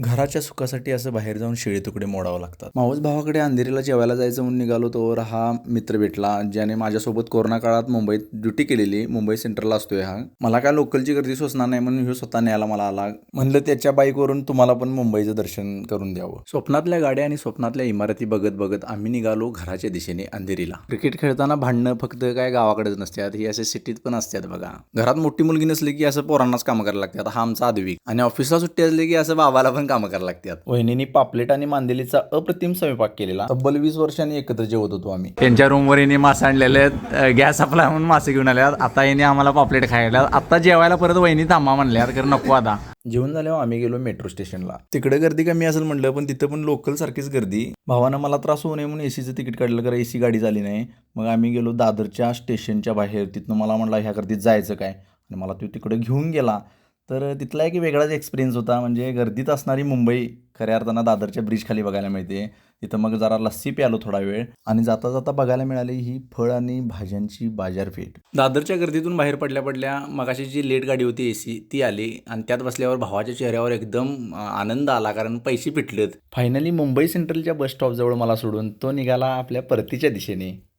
घराच्या सुखासाठी असं बाहेर जाऊन शिळे तुकडे मोडावं लागतात. मावस भावाकडे अंधेरीला जेवायला जायचं म्हणून निघालो तोवर हा मित्र भेटला ज्याने माझ्यासोबत कोरोना काळात मुंबईत ड्युटी केलेली मुंबई सेंट्रलला असतोय हा. मला काय लोकलची गर्दी सोसणार नाही म्हणून ह्यो स्वतः न्यायला मला आला. म्हणलं त्याच्या बाईकवरून तुम्हाला पण मुंबईचं दर्शन करून द्यावं. स्वप्नातल्या गाड्या आणि स्वप्नातल्या इमारती बघत बघत आम्ही निघालो घराच्या दिशेने अंधेरीला. क्रिकेट खेळताना भांडणं फक्त काय गावाकडेच नसतात ही असे सिटीत पण असतात बघा. घरात मोठी मुलगी नसली की असं पोरांनाच कामं करायला लागतात हा आमचा आदविक. आणि ऑफिसला सुट्टी असली की असं बाबाला पण कामं करायला लागतात. वहिनीनी पापलेट आणि मांदेलीचा अप्रतिम स्वयंपाक केलेला. तब्बल वीस वर्षांनी एकत्र जेवत होतो आम्ही. त्यांच्या रूमवर येणे मासे आणलेले आहेत. गॅस सप्लाय म्हणून मासे घेऊन आले आता येणे आम्हाला पापलेट खायला आता जेवायला परत वहिनी थांबा म्हणल्यात. कारण नको आता. जेवण झाल्यावर आम्ही गेलो मेट्रो स्टेशनला तिकडे गर्दी कमी असेल म्हटलं पण तिथं पण लोकल सारखीच गर्दी. भावानं मला त्रास होऊ नये म्हणून एसीचं तिकीट काढलं. कारण एसी गाडी झाली नाही. मग आम्ही गेलो दादरच्या स्टेशनच्या बाहेर. तिथनं मला म्हणला ह्या गर्दीत जायचं काय? आणि मला तो तिकडे घेऊन गेला. तर तिथला एक वेगळाच एक्सपिरियन्स होता. म्हणजे गर्दीत असणारी मुंबई खऱ्या अर्थानं दादरच्या ब्रिज खाली बघायला मिळते. तिथं मग जरा लस्सी प्यालो थोडा वेळ. आणि जाता जाता बघायला मिळाली ही फळ आणि भाज्यांची बाजारपेठ. दादरच्या गर्दीतून बाहेर पडल्या पडल्या मगाशी जी लेट गाडी होती ए सी ती आली. आणि त्यात बसल्यावर भावाच्या चेहऱ्यावर एकदम आनंद आला. कारण पैसे पिटलेत. फायनली मुंबई सेंट्रलच्या बस स्टॉपजवळ मला सोडून तो निघाला आपल्या परतीच्या दिशेने.